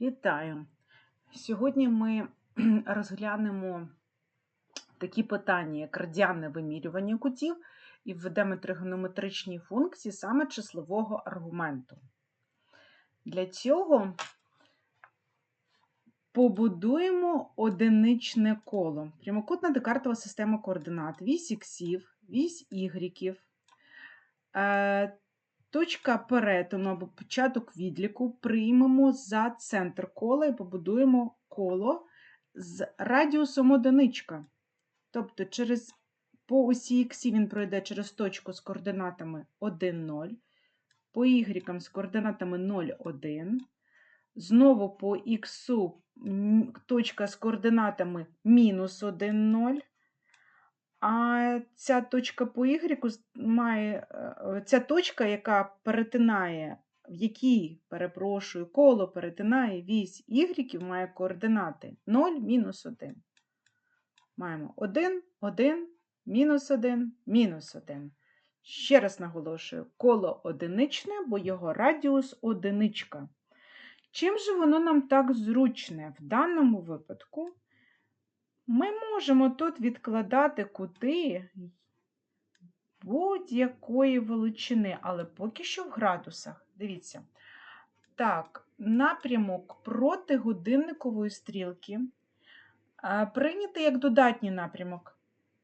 Вітаю! Сьогодні ми розглянемо такі питання, як радіанне вимірювання кутів, і введемо тригонометричні функції саме числового аргументу. Для цього побудуємо одиничне коло. Прямокутна декартова система координат, вісь іксів, вісь ігріків, е, Точка перетину або початок відліку приймемо за центр кола і побудуємо коло з радіусом одиничка. Тобто, через, по осі Х він пройде через точку з координатами 1, 0, по Y з координатами 0, 1. Знову по Х точка з координатами мінус 1, 0. А ця точка по Y має е, ця точка, яка перетинає, в якій, перепрошую, коло перетинає вісь Y, має координати 0, мінус 1. Маємо 1, 1, мінус 1, мінус 1. Ще раз наголошую, коло одиничне, бо його радіус одиничка. Чим же воно нам так зручне? В даному випадку ми можемо тут відкладати кути будь-якої величини, але поки що в градусах. Дивіться. Так, напрямок проти годинникової стрілки прийнятий як додатній напрямок.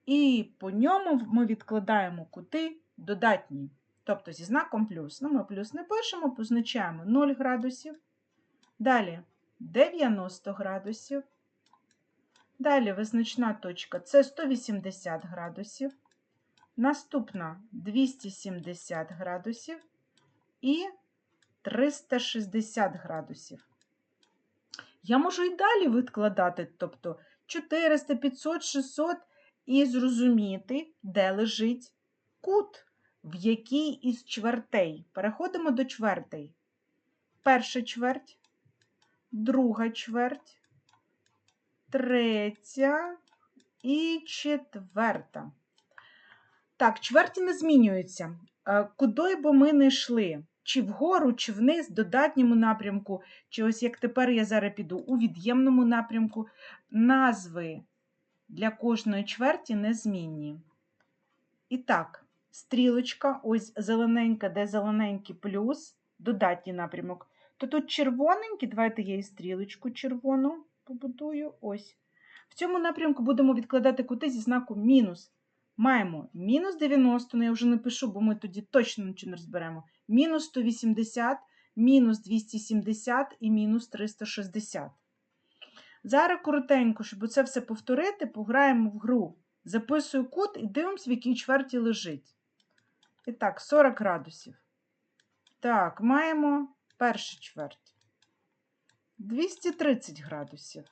І по ньому ми відкладаємо кути додатні. Тобто зі знаком плюс. Ну, Ми плюс не пишемо, позначаємо 0 градусів. Далі 90 градусів. Далі визначна точка це 180 градусів. Наступна 270 градусів і 360 градусів. Я можу і далі відкладати, тобто 400, 500, 600 і зрозуміти, де лежить кут, в якій із чвертей. Переходимо до чвертей. Перша чверть, друга чверть, третя і четверта. Так, чверті не змінюються. Е, куди би ми не йшли? Чи вгору, чи вниз, додатньому напрямку, чи ось як тепер я зараз піду у від'ємному напрямку, назви для кожної чверті незмінні. І так, стрілочка, ось зелененька, де зелененький плюс, додатній напрямок. То тут червоненький, давайте я і стрілочку червону побудую. Ось. В цьому напрямку будемо відкладати кути зі знаком мінус. Маємо мінус 90, ну я вже не пишу, бо ми тоді точно нічого не розберемо. Мінус 180, мінус 270 і мінус 360. Зараз коротенько, щоб це все повторити, пограємо в гру. Записую кут і дивимося, в якій чверті лежить. І так, 40 градусів. Так, маємо першу чверть. 230 градусів.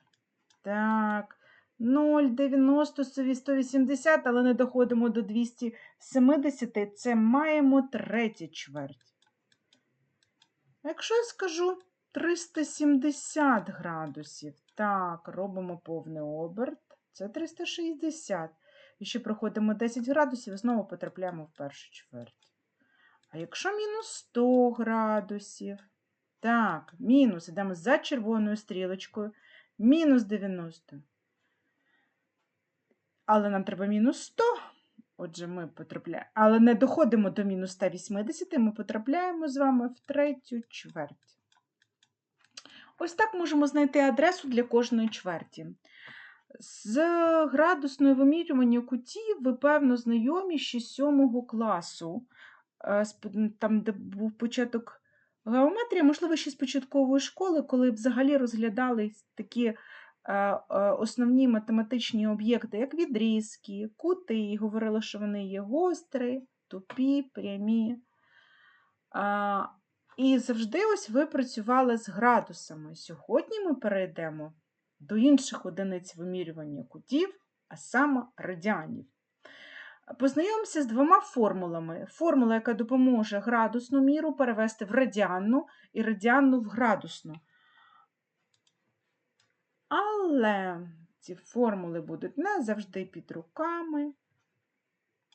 Так, 0, 90, 180, але не доходимо до 270, це маємо третя чверть. Якщо я скажу 370 градусів, так, робимо повний оберт, це 360. І ще проходимо 10 градусів і знову потрапляємо в першу чверть. А якщо мінус 100 градусів, так, мінус, йдемо за червоною стрілочкою, мінус 90. Але нам треба мінус 100. Отже, ми потрапляємо. Але не доходимо до мінус 180, ми потрапляємо з вами в третю чверть. Ось так можемо знайти адресу для кожної чверті. З градусною вимірювання кутів, ви, певно, знайомі ще з 7 класу, е, там, де був початок Геометрія, можливо, ще з початкової школи, коли взагалі розглядали такі е, е, основні математичні об'єкти, як відрізки, кути, і говорили, що вони є гострі, тупі, прямі. І завжди ось ви працювали з градусами. Сьогодні ми перейдемо до інших одиниць вимірювання кутів, а саме радіанів. Познайомимося з двома формулами. Формула, яка допоможе градусну міру перевести в радіанну і радіанну в градусну. Але ці формули будуть не завжди під руками,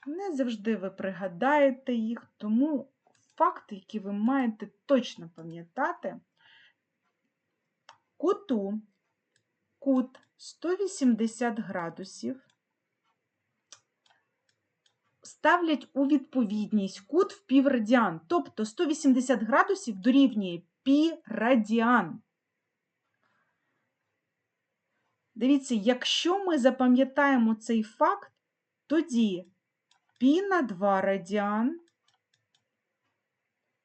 не завжди ви пригадаєте їх, тому факти, які ви маєте точно пам'ятати, куту кут 180 градусів ставлять у відповідність кут в піврадіан. Тобто 180 градусів дорівнює пі радіан. Дивіться, якщо ми запам'ятаємо цей факт, тоді пі на 2 радіан,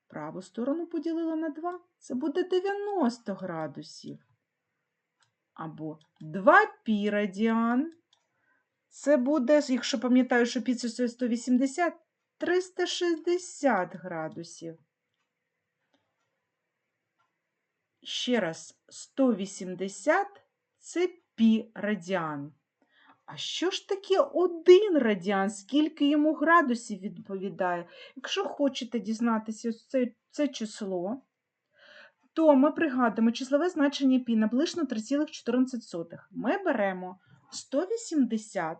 праву сторону поділила на 2, це буде 90 градусів. Або 2 пі радіан. Це буде, якщо пам'ятаю, що пі 180, 360 градусів. Ще раз, 180 це пі радіан. А що ж таке один радіан? Скільки йому градусів відповідає? Якщо хочете дізнатися це, це число, то ми пригадуємо числове значення пі наближно 3,14. Ми беремо 180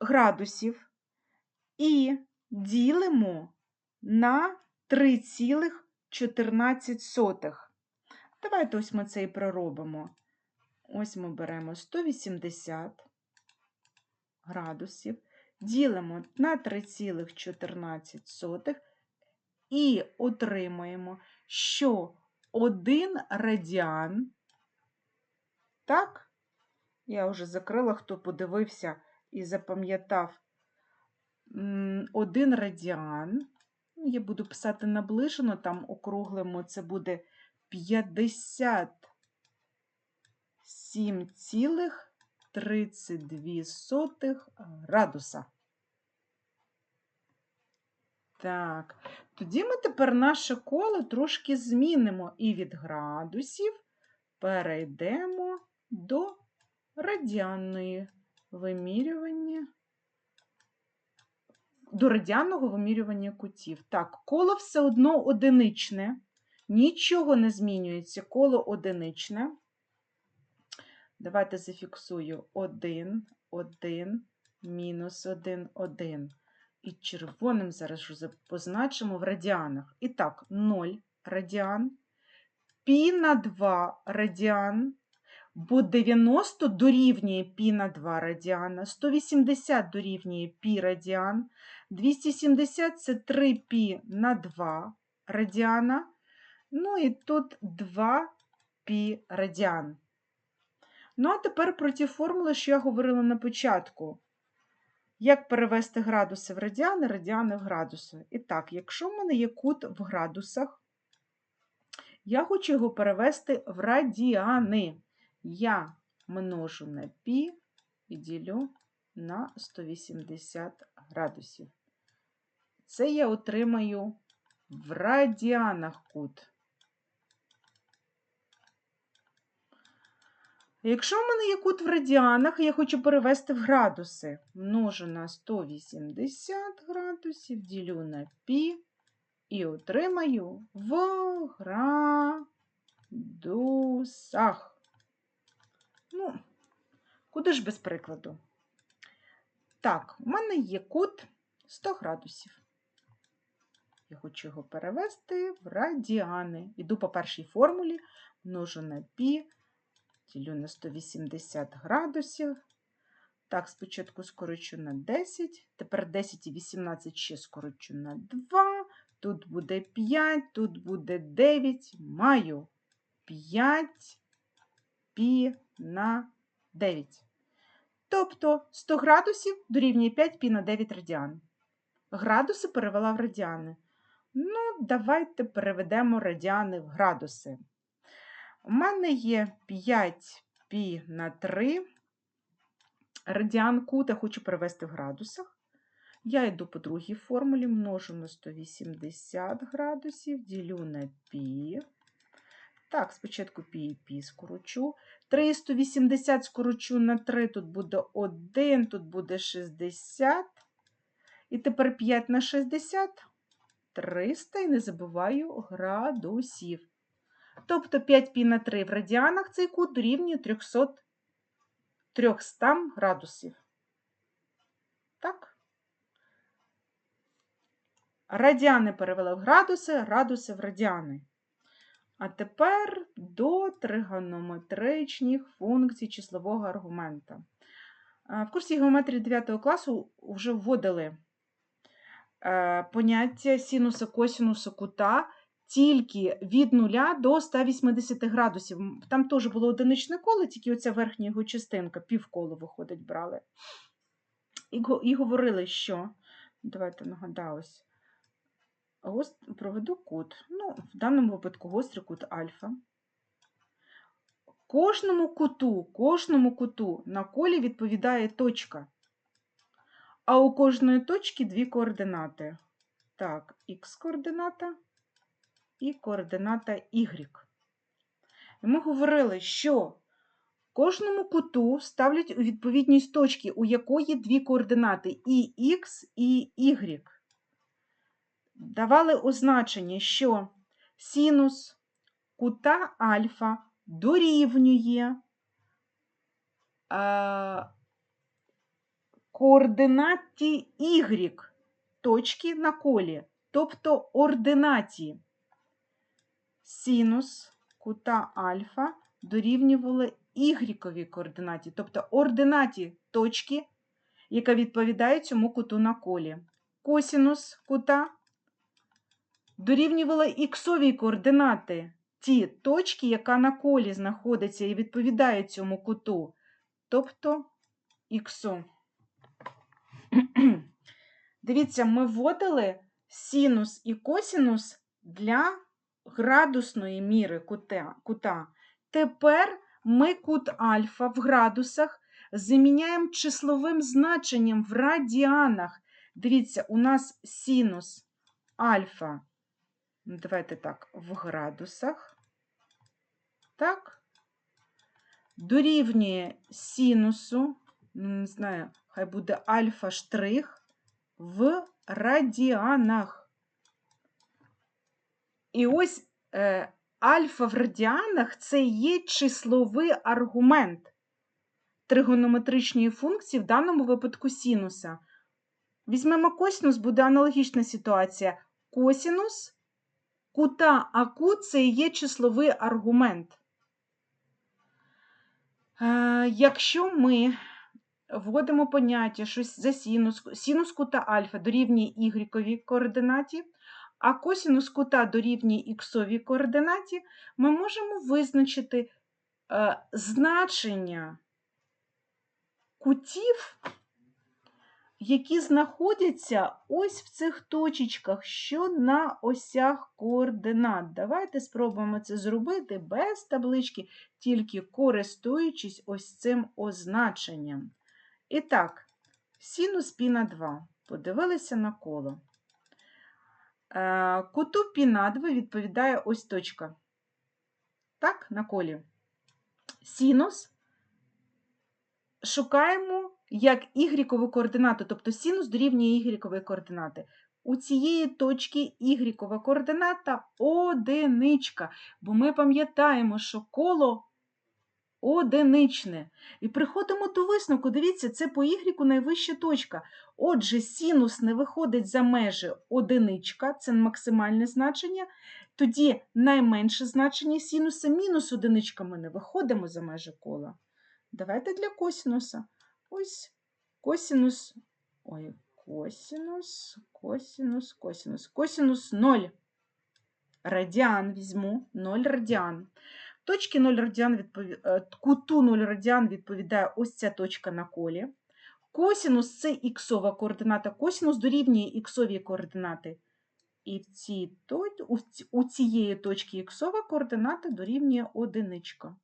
градусів і ділимо на 3,14. Давайте ось ми це і проробимо. Ось ми беремо 180 градусів, ділимо на 3,14 і отримаємо, що 1 радіан, так, я вже закрила, хто подивився і запам'ятав 1 радіан. Я буду писати наближено, там округлимо, це буде 57,32 градуса. Так, тоді ми тепер наше коло трошки змінимо і від градусів перейдемо до радіанної вимірювання. До радіанного вимірювання кутів. Так, коло все одно одиничне. Нічого не змінюється, коло одиничне. Давайте зафіксую 1, 1, мінус 1, 1. І червоним зараз позначимо в радіанах. І так, 0 радіан, пі на 2 радіан, бо 90 дорівнює пі на 2 радіана, 180 дорівнює пі радіан, 270 це 3 пі на 2 радіана. Ну і тут 2 пі радіан. Ну, а тепер про ті формули, що я говорила на початку. Як перевести градуси в радіани, радіани в градуси. І так, якщо в мене є кут в градусах, я хочу його перевести в радіани. Я множу на пі і ділю на 180 градусів. Це я отримаю в радіанах кут. Якщо в мене є кут в радіанах, я хочу перевести в градуси, множу на 180 градусів, ділю на пі і отримаю в градусах. Ну, куди ж без прикладу? Так, у мене є кут 100 градусів. Я хочу його перевести в радіани. Іду по першій формулі, множу на пі ділю на 180 градусів. Так, спочатку скорочу на 10, тепер 10 і 18 ще скорочу на 2. Тут буде 5, тут буде 9. Маю 5 пі на 9. Тобто 100 градусів дорівнює 5 пі на 9 радіан. Градуси перевела в радіани. Ну, давайте переведемо радіани в градуси. У мене є 5 пі на 3. Радіан кута хочу перевести в градусах. Я йду по другій формулі, множу на 180 градусів, ділю на пі. Так, спочатку пі і пі скорочу. 380 скорочу на 3, тут буде 1, тут буде 60. І тепер 5 на 60, 300, і не забуваю градусів. Тобто 5 пі на 3 в радіанах цей кут дорівнює 300 300 градусів. Так? Радіани перевели в градуси, градуси в радіани. А тепер до тригонометричних функцій числового аргумента. В курсі геометрії 9 класу вже вводили е, поняття синуса, косинуса, кута тільки від 0 до 180 градусів. Там теж було одиничне коло, тільки оця верхня його частинка, півколо виходить, брали. І говорили, що. Давайте нагадаю ось. Проведу кут. Ну, в даному випадку гострий кут альфа. Кожному куту, кожному куту на колі відповідає точка. А у кожної точки дві координати. Так, х координата і координата y. І ми говорили, що кожному куту ставлять у відповідність точки, у якої дві координати і х, і y. Давали означення, що синус кута альфа дорівнює е, координаті y точки на колі, тобто ординаті. Синус кута альфа дорівнювали y координаті, тобто ординаті точки, яка відповідає цьому куту на колі. Косінус кута дорівнювала іксовій координати, ті точки, яка на колі знаходиться і відповідає цьому куту, тобто іксу. Дивіться, ми вводили синус і косінус для градусної міри кута. Тепер ми кут альфа в градусах заміняємо числовим значенням в радіанах. Дивіться, у нас синус альфа. Ну, Давайте так, в градусах. Так. Дорівнює синусу, ну, не знаю, хай буде альфа штрих в радіанах. І ось е, альфа в радіанах це є числовий аргумент тригонометричної функції, в даному випадку синуса. Візьмемо косинус, буде аналогічна ситуація. Косинус кута, а кут це є числовий аргумент. Е, Якщо ми вводимо поняття, що за синус, синус кута альфа дорівнює y координаті, а косинус кута дорівнює х координаті, ми можемо визначити е, значення кутів, які знаходяться ось в цих точечках, що на осях координат. Давайте спробуємо це зробити без таблички, тільки користуючись ось цим означенням. І так, синус пі на 2. Подивилися на коло. Е, Куту пі на 2 відповідає ось точка. Так, на колі. Синус шукаємо як y координату, тобто синус дорівнює y координати. У цієї точки y координата одиничка, бо ми пам'ятаємо, що коло одиничне. І приходимо до висновку, дивіться, це по y найвища точка. Отже, синус не виходить за межі одиничка, це максимальне значення. Тоді найменше значення синуса мінус одиничка ми не виходимо за межі кола. Давайте для косинуса. Ось косинус, ой, косинус, косинус, косинус, косинус 0. Радіан візьму, 0 радіан. Точки 0 радіан відпові... е, Куту 0 радіан відповідає ось ця точка на колі. Косинус це іксова координата, косинус дорівнює іксові координати. І в цій, у цієї точки іксова координата дорівнює одиничка.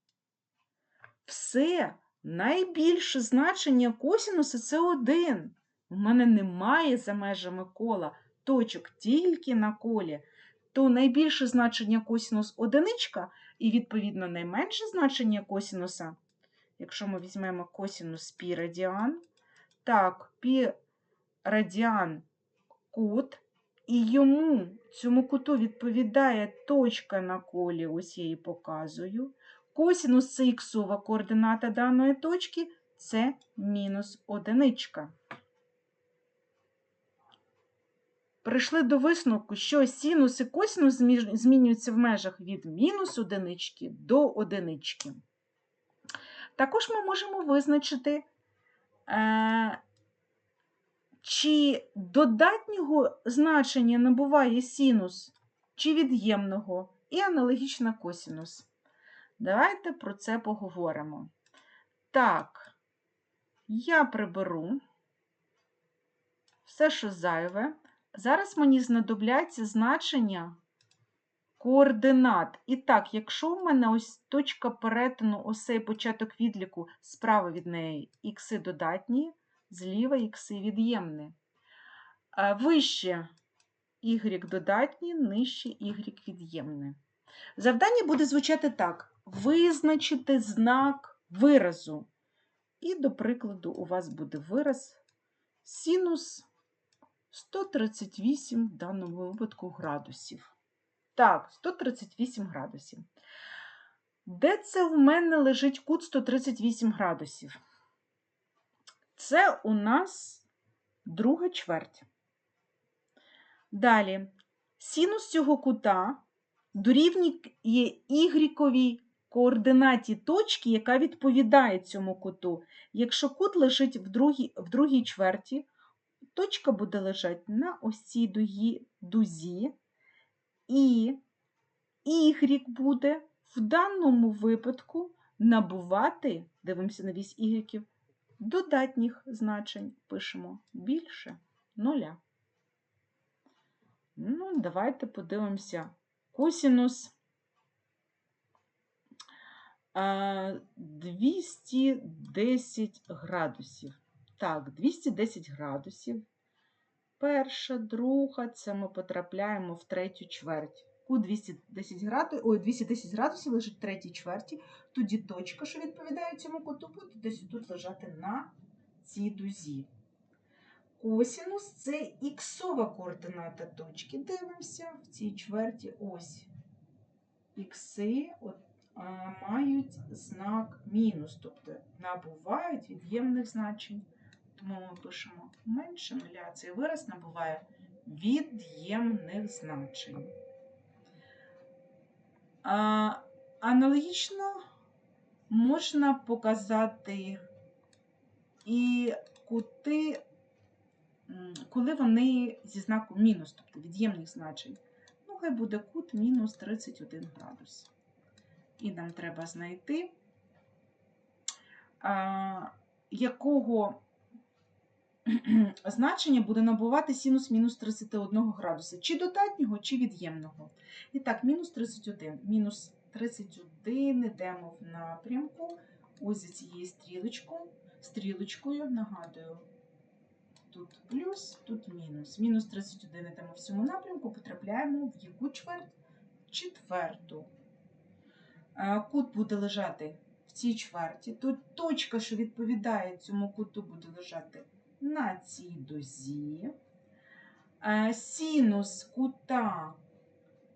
Все, найбільше значення косінуса це 1. У мене немає за межами кола точок тільки на колі. То найбільше значення косінус одиничка, і, відповідно, найменше значення косінуса, якщо ми візьмемо косінус пі радіан, так, пі радіан кут, і йому, цьому куту відповідає точка на колі, ось я її показую. Косінус це іксова координата даної точки, це мінус одиничка. прийшли до висновку, що синус і косинус змінюються в межах від мінус одинички до одинички. Також ми можемо визначити, е, чи додатнього значення набуває синус, чи від'ємного, і аналогічно косинус. Давайте про це поговоримо. Так, я приберу все, що зайве. Зараз мені знадобляться значення координат. І так, якщо в мене ось точка перетину осей початок відліку справа від неї ікси додатні, зліва ікси від'ємні. Вище y додатні, нижче y від'ємне. Завдання буде звучати так: визначити знак виразу. І, до прикладу, у вас буде вираз синус 138 в даному випадку градусів. Так, 138 градусів. Де це в мене лежить кут 138 градусів? Це у нас друга чверть. Далі, синус цього кута дорівнює ігріковій координаті точки, яка відповідає цьому куту. Якщо кут лежить в другій, в другій чверті, точка буде лежати на ось цій дугі, дузі, і y буде в даному випадку набувати, дивимося на вісь ігріків, додатніх значень. Пишемо більше нуля. Ну, давайте подивимося. Косінус 210 градусів. Так, 210 градусів. Перша, друга, це ми потрапляємо в третю чверть. У 210 градусів, ой, 210 градусів лежить третій чверті. Тоді точка, що відповідає цьому куту, буде десь тут лежати на цій дузі. Косінус це іксова координата точки. Дивимося в цій чверті ось. Ікси от, мають знак мінус, тобто набувають від'ємних значень. Тому ми пишемо менше нуля. Цей вираз набуває від'ємних значень. А, аналогічно можна показати і кути, коли вони зі знаком мінус, тобто від'ємних значень. Ну, хай буде кут мінус 31 градус. І нам треба знайти, якого значення буде набувати синус мінус 31 градуса, чи додатнього, чи від'ємного. І так, мінус 31. Мінус 31 йдемо в напрямку. Ось за цією стрілочкою, стрілочкою, нагадую, тут плюс, тут мінус. Мінус 31 йдемо в цьому напрямку, потрапляємо в яку чверть? Четверту. Кут буде лежати в цій чверті. Тут точка, що відповідає цьому куту, буде лежати на цій дозі. Синус кута,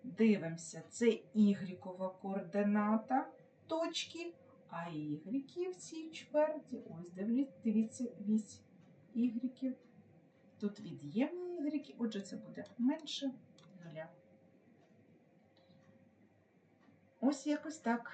дивимося, це ігрікова координата точки, а ігріки в цій чверті, ось дивіться, вісь ігріків. Тут від'ємні ігріки, отже, це буде менше нуля. Ось якось так.